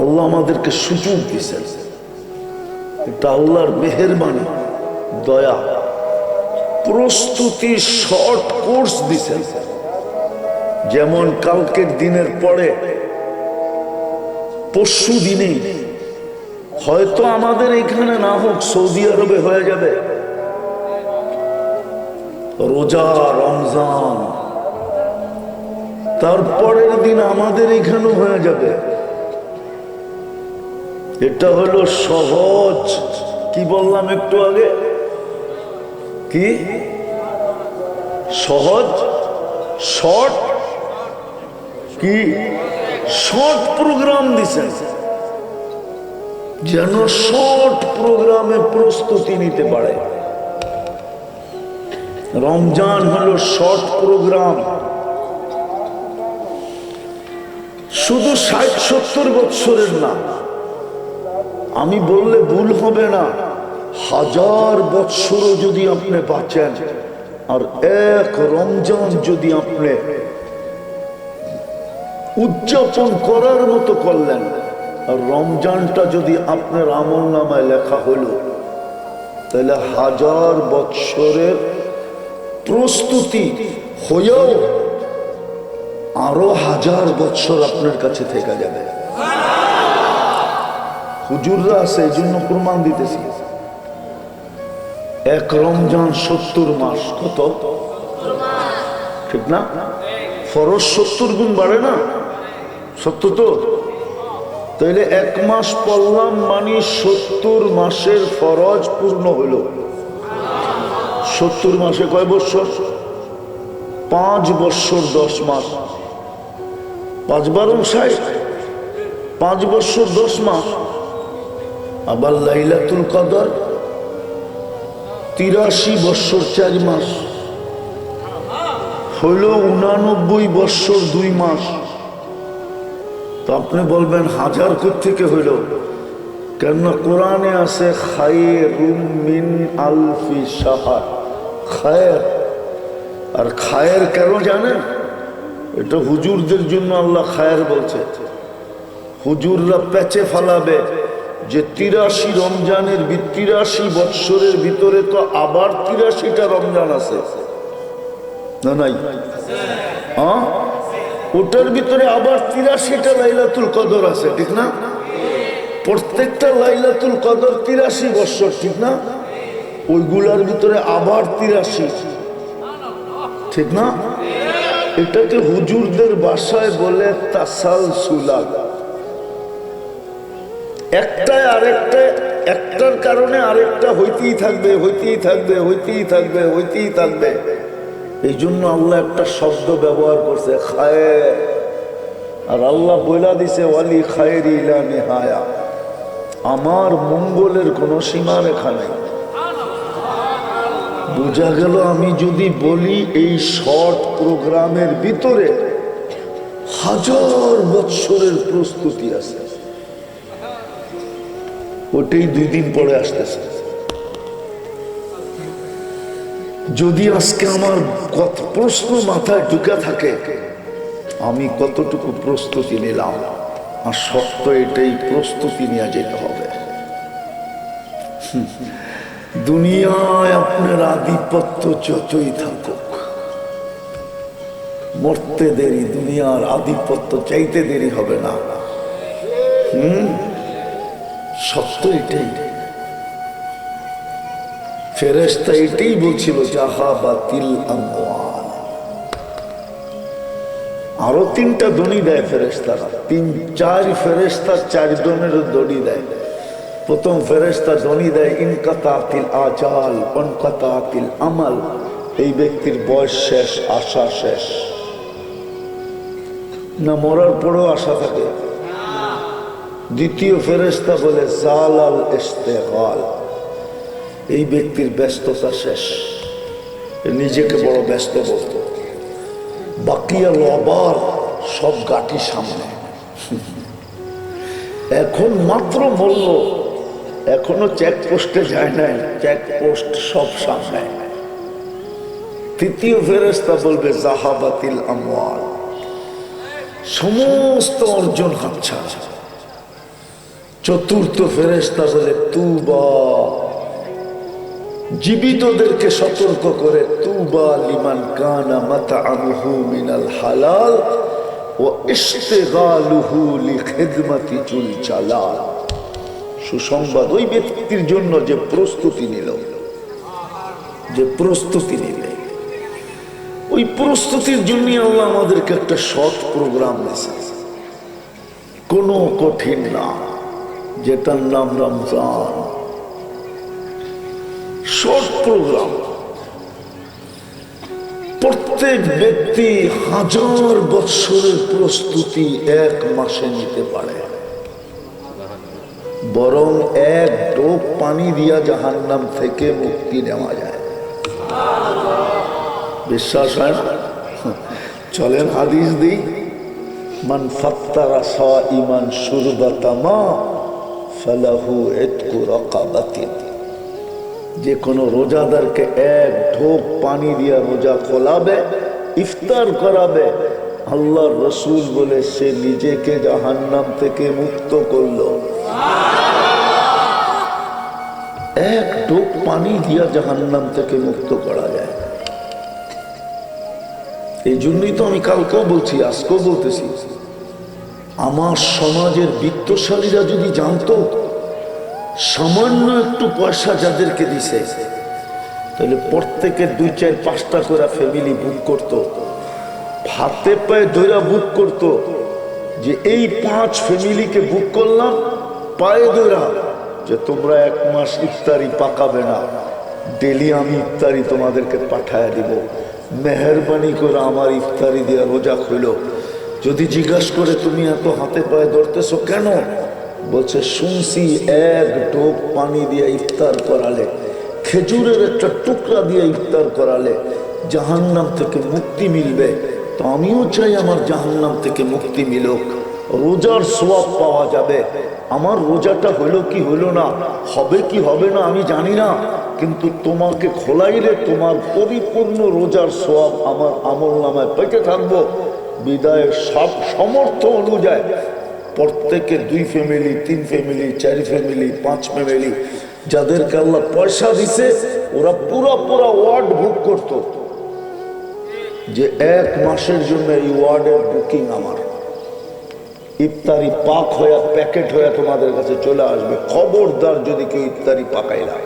আল্লাহ আমাদেরকে সুযোগ দিয়েছেন। এটা আল্লাহর মেহরবানি, দয়া, প্রস্তুতি শর্ট কোর্স দিছেন যেমন কালকের দিনের পরে, পরশু দিনে, হয়তো আমাদের এখানে না হোক সৌদি আরবে হয়ে যাবে। রোজা, রমজান, তারপরের দিন আমাদের এখানেও হয়ে যাবে। এটা হলো সহজ। কি বললাম একটু আগে? কি? সহজ? শর্ট? কি? শর্ট প্রোগ্রাম দিছেন যেন শর্ট প্রোগ্রামে প্রস্তুতি নিতে পারে। রমজান হলো শর্ট প্রোগ্রাম শুধু ষাট সত্তর বৎসরের না আমি বললে ভুল হবে না। হাজার বৎসরও যদি আপনি বাঁচেন, আর এক রমজান যদি আপনি উদযাপন করার মতো করলেন, আর রমজানটা যদি আপনার আমল নামায় লেখা হলো, তাহলে হাজার বৎসরের প্রস্তুতি হয়েও আরও হাজার বৎসর আপনার কাছে থেকে যাবে। হুজুররা আছে এই জন্য প্রমাণ দিতেছি। এক রমজান সত্তর মাস, কত? ঠিক না? ফরজ সত্তর গুণ বাড়ে না? সত্য তো? তাইলে এক মাস পড়লাম মানে সত্তর মাসের ফরজ পূর্ণ হইল। সত্তর মাসে কয় বৎসর? পাঁচ বৎসর দশ মাস। পাঁচ বারো ষাট পাঁচ বৎসর দশ মাস। আবার লাইলাতুল কদর তিরাশি বৎসর চার মাস। হইল উনানব্বই বৎসর দুই মাস। তো আপনি বলবেন, হাজার থেকে হইল? কেননা কোরআনে আছে মিন আলফি খায়ের। আর খায়ের কেন জানেন? এটা হুজুরদের জন্য আল্লাহ খায়ের বলছে। হুজুররা পেঁচে ফালাবে। যে তিরাশি রমজানের তিরাশি বৎসরের ভিতরে তো আবার তিরাশিটা রমজান আছে। না, নাই? ওটার ভিতরে আবার তিরাশিটা লাইলাতুল কদর আছে, ঠিক না? প্রত্যেকটা লাইলাতুল কদর তিরাশি বৎসর, ঠিক না? ওইগুলার ভিতরে আবার তিরাশি, ঠিক না? এটাকে হুজুরদের বাসায় বলে তাসাল সুলাগ একটায় আরেকটা, একটার কারণে আরেকটা হইতেই থাকবে হইতেই থাকবে হইতেই থাকবে হইতেই থাকবে। এই জন্য আল্লাহ একটা শব্দ ব্যবহার করছে, খায়। আর আল্লাহ বইলা দিছে, ওয়ালি খায়ের ইলা নেহায়া। আমার মঙ্গলের কোনো সীমা রেখা নেই। বোঝা গেল আমি যদি বলি এই শর্ট প্রোগ্রামের ভিতরে হাজার বৎসরের প্রস্তুতি আছে। ওটাই দুই দিন পরে আসতেছে। যদি আজকে আমার কত প্রশ্ন মাথায় ঢুকে থাকে, আমি কতটুকু প্রস্তুতি নিলাম? আর সত্য এটাই, প্রস্তুতি নিয়ে যেতে হবে। দুনিয়ায় আপনার আধিপত্য যতই থাকুক, মরতে দেরি, দুনিয়ার আধিপত্য চাইতে দেরি হবে না। হুম? সত্য এটাই। ফেরেস্তা এটাই বলছিল, জাহা বাতিল আরও তিনটা দড়ি দেয় ফেরেস্তারা তিন, চার ফেরেস্তা চার জনের দড়ি দেয়। প্রথম ফেরেস্তা দড়ি দেয় ইনকাতাতিল আজাল অনকাতাতিল আমাল। এই ব্যক্তির বয়স শেষ, আশা শেষ। না মরার পরেও আশা থাকে। দ্বিতীয় ফেরেস্তা বলে জাল আল ইস্তেগাল এই ব্যক্তির ব্যস্ততা শেষ। নিজেকে বড় ব্যস্ত বলতো। বাকিয়া আবার সব গাটি সামনে। এখন মাত্র বলল, এখনও চেকপোস্টে যায় নাই চেকপোস্ট সব সামনে। তৃতীয় ফেরেস্তা বলবে, জাহাবাতিল আমওয়াল। সমস্ত অর্জন হাতছাড়া। চতুর্থ ফেরেস্তা বলে, তুবা। জীবিতদেরকে সতর্ক করে, তুবা লিমান কানা মাতা আমহু মিনাল হালাল ও ইস্তেগালুহু লি খিদমতি চুল চালাল। সুসংবাদ ওই ব্যক্তির জন্য যে প্রস্তুতি নিল, যে প্রস্তুতি নিলে। ওই প্রস্তুতির জন্য আল্লাহ আমাদেরকে একটা শর্ট প্রোগ্রাম দিয়েছে কোনো কঠিন না। যেটার নাম রমজান। Short programme. প্রত্যেক ব্যক্তি হাজার বৎসরের প্রস্তুতি এক মাসে নিতে পারে। বরং এক ডোপ পানি দিয়া জাহান্নাম থেকে মুক্তি নেওয়া যায়। বিশ্বাস হয়? চলেন হাদিস দিই। মান ফাত্তারা সা ইমান সুরবাতামা এতকু যে কোনো রোজাদারকে এক ঢোক পানি দিয়া রোজা খোলাবে, ইফতার করাবে আল্লাহ রসুল বলে সে নিজেকে জাহান্নাম থেকে মুক্ত করল। এক ঢোক পানি দিয়া জাহান্নাম থেকে মুক্ত করা যায়। এই জন্যই তো আমি কালকেও বলছি, আজকেও বলতেছি। আমার সমাজের বিত্তশালীরা যদি জানতো, সামান্য একটু পয়সা যাদেরকে দিছে, তাহলে প্রত্যেকের দুই চার পাঁচটা করে ফ্যামিলি বুক করত হাতে পায়ে ধৈরা বুক করত, যে এই পাঁচ ফ্যামিলিকে বুক করলাম, পায়ে ধৈরা যে তোমরা এক মাস ইফতারি পাকাবে না ডেলি আমি ইফতারি তোমাদেরকে পাঠায় দিব, মেহরবানি করে আমার ইফতারি দেওয়া রোজা খুইল যদি জিজ্ঞাসা করে তুমি এত হাতে পায়ে ধরতেছো কেন? বলছে, শুনছি এক ঢোক পানি দিয়ে ইফতার করালে, খেজুরের একটা টুকরা দিয়ে ইফতার করালে জাহান্নাম থেকে মুক্তি মিলবে। তো আমিও চাই আমার জাহান্নাম থেকে মুক্তি মিলুক। রোজার সোয়াব পাওয়া যাবে। আমার রোজাটা হলো কি হলো না? হবে কি হবে না আমি জানি না। কিন্তু তোমাকে খোলাইলে তোমার পরিপূর্ণ রোজার সোয়াব আমার আমল নামায় পেতে থাকব। বিদায়ের সব সমর্থ অনুযায়ী প্রত্যেকে দুই ফ্যামিলি তিন ফ্যামিলি চার ফ্যামিলি পাঁচ ফ্যামিলি যাদেরকে আল্লাহ পয়সা দিছে, ওরা পুরো পুরো ওয়ার্ড বুক করত। যে এক মাসের জন্য এই ওয়ার্ডের বুকিং আমার। ইফতারি পাক হয়ে প্যাকেট হয়ে তোমাদের কাছে চলে আসবে। খবরদার যদি কেউ ইফতারি পাকাই না।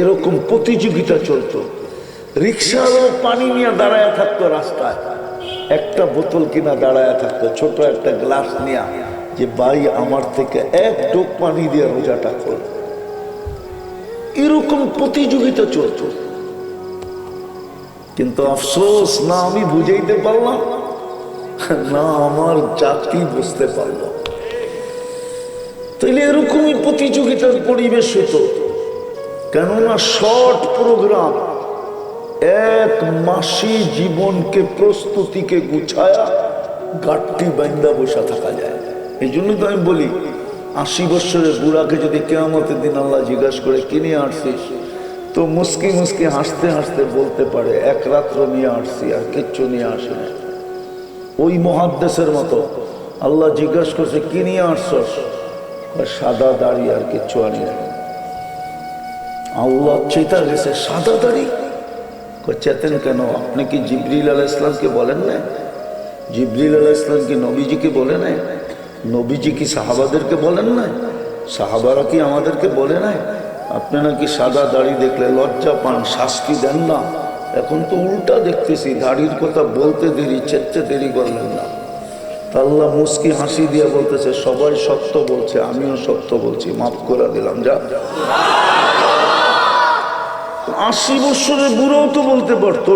এরকম প্রতিযোগিতা চলতো। রিক্সারও পানি নিয়ে দাঁড়ায় থাকতো রাস্তায়। একটা বোতল কিনা দাঁড়ায় থাকতো, ছোট একটা গ্লাস নিয়ে যে, ভাই, আমার থেকে এক ডোক পানি দিয়ে রোজাটা খোল এরকম প্রতিযোগিতা চলত। কিন্তু আফসোস, না আমি বুঝাইতে পারলাম, না আমার জাতি বুঝতে পারল। তাইলে এরকমই প্রতিযোগিতার পরিবেশ হতো। কেননা শর্ট প্রোগ্রাম এক মাসি জীবনকে, প্রস্তুতিকে গুছায়া গাঠটি বান্দা বসা থাকা যায়। এই জন্য তো আমি বলি, আশি বছরের বুড়াকে যদি কেয়ামতের দিন আল্লাহ জিজ্ঞাসা করে কিনে আসছিস তো মুসকি মুসকি হাসতে হাসতে বলতে পারে, এক রাত্র নিয়ে আসছি আর কিচ্ছু নিয়ে আসে না। ওই মহাদ্দেশের মতো আল্লাহ জিজ্ঞাসা করছে, কি নিয়ে আসছস সাদা দাড়ি আর কিচ্ছু আনি আল্লাহ চেতা গেছে সাদা দাড়ি? চেতেন কেন আপনি কি জিবরিল আলাহ ইসলামকে বলেন না জিবরিল আলাহ ইসলাম কি নবীজিকে বলে নাই নবীজি কি সাহাবাদেরকে বলেন না সাহাবারা কি আমাদেরকে বলে নাই আপনি নাকি সাদা দাড়ি দেখলে লজ্জা পান শাস্তি দেন না এখন তো উল্টা দেখতেছি দাড়ির কথা বলতে দেরি চেতে দেরি করলেন না আল্লাহ মুস্কি হাসি দিয়ে বলতেছে সবাই সত্য বলছে আমিও সত্য বলছি মাফ করে দিলাম যা আশি বছরের বুড়োও তো বলতে পারতো,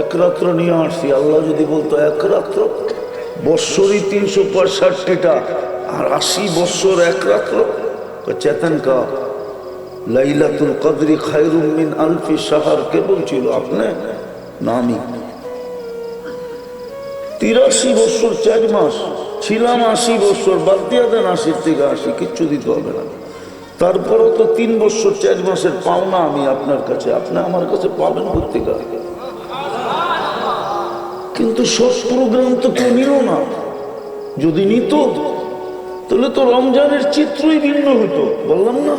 এক রাত্র নিয়ে আসছি। আল্লাহ যদি বলতো এক রাত্র, বৎসরই তিনশো পঁয়ষট্টিটা, আর আশি বৎসর এক রাত্র চেতন কা, লাইলাতুল কদরি খায়রুম মিন আলফি সাহার কে বলছিল? আপনি? না, আমি। তিরাশি বছর চার মাস, ছিলাম আশি বছর বাদ দিয়া দেন আশির থেকে আশি, কিচ্ছু দিতে হবে না। তারপরেও তো তিন বছর, চার মাসের পাওনা আমি আপনার কাছে। আপনি আমার কাছে পাবেন পত্রিকা কিন্তু সব প্রোগ্রাম তো কেউ নিল না। যদি নিত, তাহলে তো রমজানের চিত্রই ভিন্ন হতো বললাম না?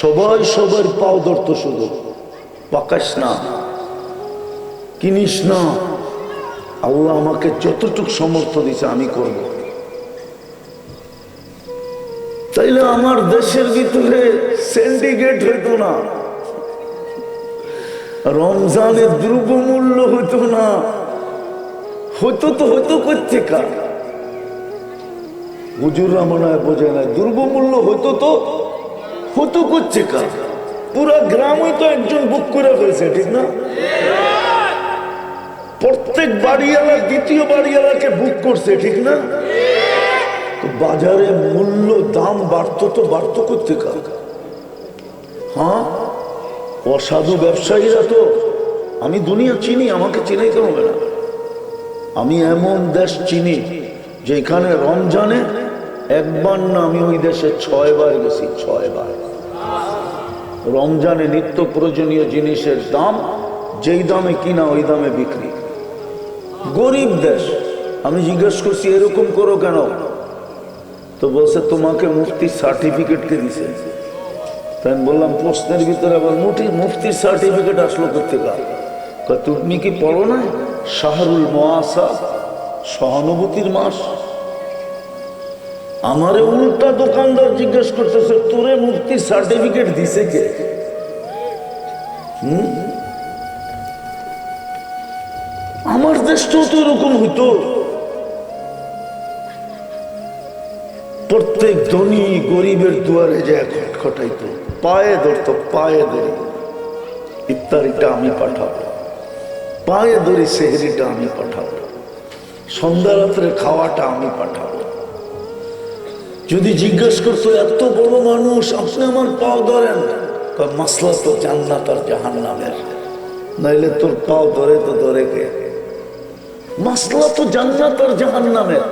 সবাই সবার পাও ধরতো শুধু। পাকাস না, কিনিস না। আল্লাহ আমাকে যতটুকু সমর্থ দিছে আমি করব। তাইলে আমার দেশের ভিতরে সিন্ডিকেট হইতো না। রমজানের দ্রব্যমূল্য হইতো না। হইতো তো হইতো কোথেকা হুজুররা মনে হয় বোঝে না, দ্রব্যমূল্য হইতো তো হতো কোথেকা পুরা গ্রামই তো একজন বুক করে ফেলছে, ঠিক না? প্রত্যেক বাড়িওয়ালা, দ্বিতীয় বাড়িওয়ালাকে বুক করছে, ঠিক না? বাজারে মূল্য দাম বাড়তো তো বাড়তো কোথেকা হ্যাঁ? অসাধু ব্যবসায়ীরা তো, আমি দুনিয়া চিনি, আমাকে চিনাইতে হবে না। আমি এমন দেশ চিনি, যেখানে রমজানে একবার না আমি ওই দেশে ছয় বার গেছি ছয় বার রমজানে নিত্য প্রয়োজনীয় জিনিসের দাম, যেই দামে কিনা ওই দামে বিক্রি। গরিব দেশ, আমি জিজ্ঞেস করছি, এরকম করো কেন? তো বলছে তোমাকে মুফতির সার্টিফিকেট কে দিছে? তাই আমি বললাম প্রশ্নের ভিতরে আবার মুটি মুফতির সার্টিফিকেট আসলো কয়, তুমি কি পড়ো না শাহরুল মহাসা সহানুভূতির মাস। আমারে উল্টা দোকানদার জিজ্ঞেস করতেছে তোরে মুফতির সার্টিফিকেট দিছে কে? আমার দেশটাও তো এরকম হইতো। প্রত্যেক ধনী গরিবের দুয়ারে যে খটাইতো, পায়ে ধরতো, পায়ে ধরি। ইফতারিটা আমি পাঠাবো, পায়ে ধরি সেহরিটা আমি পাঠাবো সন্ধ্যা রাত্রে খাওয়াটা আমি পাঠাবো। যদি জিজ্ঞেস করতো, এত বড় মানুষ, আপনি আমার পাও ধরেন? মাসলা তো জান্নাত আর জাহান নামের নাইলে তোর পাও ধরে তো ধরে কে? মাসলা তো জান্নাত আর জাহান নামের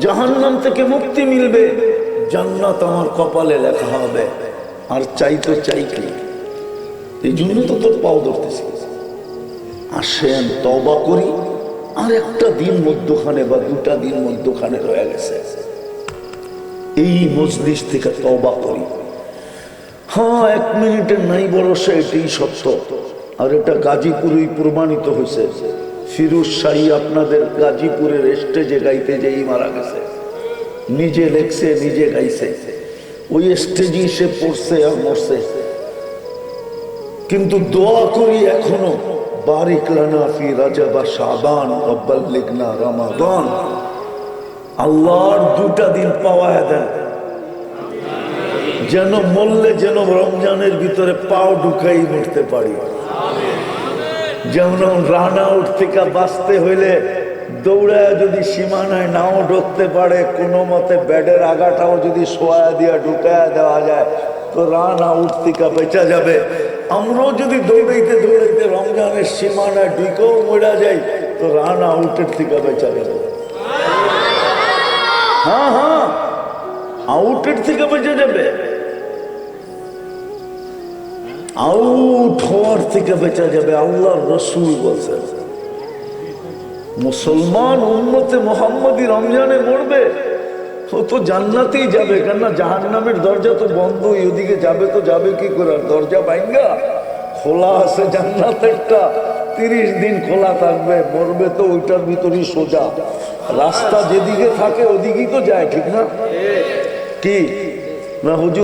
জাহান নাম থেকে মুক্তি মিলবে। জান্নাত আমার কপালে লেখা হবে। আর চাই তো চাই কি? এই জন্য তো তোর পাও ধরতেছি। আসেন তবা করি। আর একটা দিন মধ্যখানে বা দুটা দিন মধ্যখানে রয়ে গেছে। এই মজলিস থেকে তবা করি। হ্যাঁ এক মিনিটের নাই ভরসা এটাই সত্য। আর এটা গাজীপুরেই প্রমাণিত হয়েছে। ফিরোজ শাহী আপনাদের গাজীপুরের স্টেজে গাইতে যেই মারা গেছে। নিজে লেখছে, নিজে গাইছে। ওই স্টেজই সে পড়ছে আর মরছে। কিন্তু দোয়া করি এখনও, বারিক লানা রাজাবা শাবান অব্বাল্লিগনা রমাদান। আল্লাহর দুটা দিন পাওয়া দেন। যেন মরলে যেন রমজানের ভিতরে পাও ঢুকাই মরতে পারি। যেমন রান আউট থেকে বাঁচতে হইলে দৌড়ায় যদি সীমানায় নাও ঢুকতে পারে, কোনো মতে ব্যাডের আগাটাও যদি সোয়া দিয়া ঢুকায় দেওয়া যায়, তো রান আউট থেকে বেঁচা যাবে। আমরাও যদি দৌড়াইতে দৌড়াইতে রমজানের সীমানায় ঢুকেও মরা যাই, তো রান আউটের থেকে বেঁচা যাবে। হ্যাঁ হ্যাঁ আউটের থেকে বেঁচে যাবে। আউট হওয়ার থেকে বেঁচা যাবে আল্লাহর রসুল বলছেন। মুসলমান উন্মতে মোহাম্মদী রমজানে মরবে, ও তো জান্নাতেই যাবে, কেননা জাহান নামের দরজা তো বন্ধই ওদিকে যাবে তো যাবে কি করে? দরজা বাইঙ্গা খোলা আছে জান্নাতেরটা তিরিশ দিন খোলা থাকবে, মরবে তো ওইটার ভিতরেই সোজা। রাস্তা যেদিকে থাকে ওদিকেই তো যায়, ঠিক না? কি? না, হুজুর?